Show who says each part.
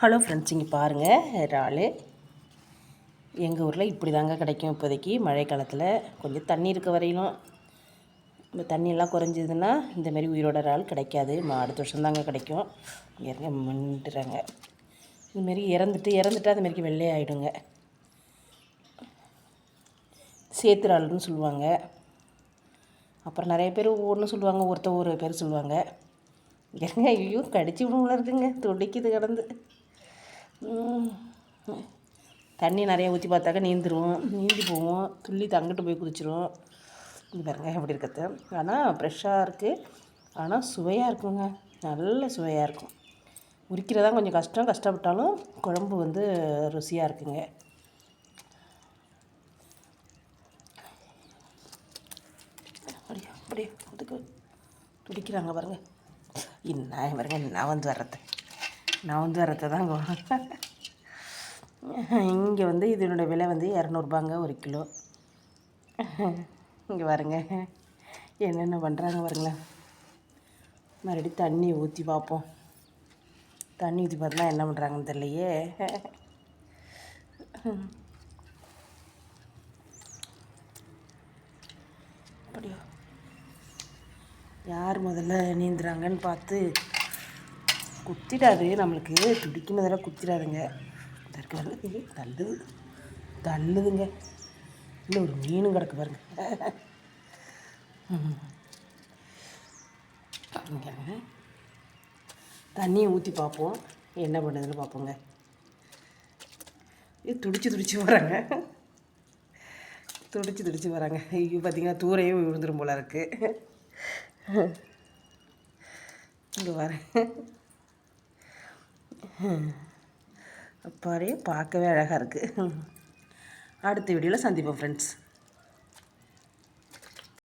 Speaker 1: Hello friends இங்கே பாருங்கள் இறால். எங்கள் ஊரில் இப்படி தாங்க கிடைக்கும் இப்போதைக்கு. மழை காலத்தில் கொஞ்சம் தண்ணி இருக்க வரையிலும். இந்த தண்ணியெல்லாம் குறைஞ்சதுன்னா இந்தமாரி உயிரோட இறால் கிடைக்காது. அடுத்த வருஷம் தாங்க கிடைக்கும். இறங்க மின்ட்டுறாங்க இதுமாரி இறந்துட்டு இறந்துட்டு அது வெள்ளையாயிடுங்க சேத்துறாள்னு சொல்லுவாங்க. அப்புறம் நிறைய பேர் ஒவ்வொன்றும் சொல்லுவாங்க ஒருத்தர் ஒரு பேர் சொல்லுவாங்க. ஏங்க ஐயோ கடிச்சு விடுவோம்ல இருக்குங்க. துடிக்குது கிடந்து. தண்ணி நிறைய ஊற்றி பார்த்தாக்க நீந்துருவோம். நீந்தி போவோம். துள்ளி தங்கிட்டு போய் குதிச்சிரும் இது பாருங்க எப்படி இருக்கிறது. ஆனால் ஃப்ரெஷ்ஷாக இருக்குது ஆனால் சுவையாக இருக்குங்க. நல்ல சுவையாக இருக்கும். உரிக்கிறதா கொஞ்சம் கஷ்டம். கஷ்டப்பட்டாலும் குழம்பு வந்து ருசியாக இருக்குங்க. அப்படியே அப்படியே துடிக்கிறாங்க பாருங்கள் என்ன பாருங்க என்ன வந்து வர்றது? நான் வந்து தாங்க இங்கே வந்து இதனோட விலை வந்து இரநூறுபாங்க ஒரு கிலோ. இங்கே பாருங்க. என்னென்ன பண்ணுறாங்க பாருங்களேன். மறுபடியும் தண்ணி ஊற்றி பார்ப்போம். தண்ணி ஊற்றி பார்த்தா என்ன பண்ணுறாங்கன்னு தெரியலையே. அப்படியோ? யார் முதல்ல நீந்துறாங்கன்னு பார்த்து குத்திடாது நம்மளுக்கு துடிக்கும் குத்திடாதுங்க. இருக்கு தள்ளுது தள்ளுதுங்க. இல்லை ஒரு மீனும் கிடக்கு பாருங்க. தண்ணியை ஊற்றி பார்ப்போம். என்ன பண்ணுதுன்னு பார்ப்போங்க. இது துடிச்சு துடிச்சு வராங்க. துடிச்சு துடிச்சு வராங்க. ஐயோ பார்த்தீங்கன்னா தூரையும் விழுந்துரும் போல இருக்குது இங்கே வரேன் அப்பாடியே பார்க்கவே அழகாக இருக்குது அடுத்த வீடியோவில் சந்திப்போம் ஃப்ரெண்ட்ஸ்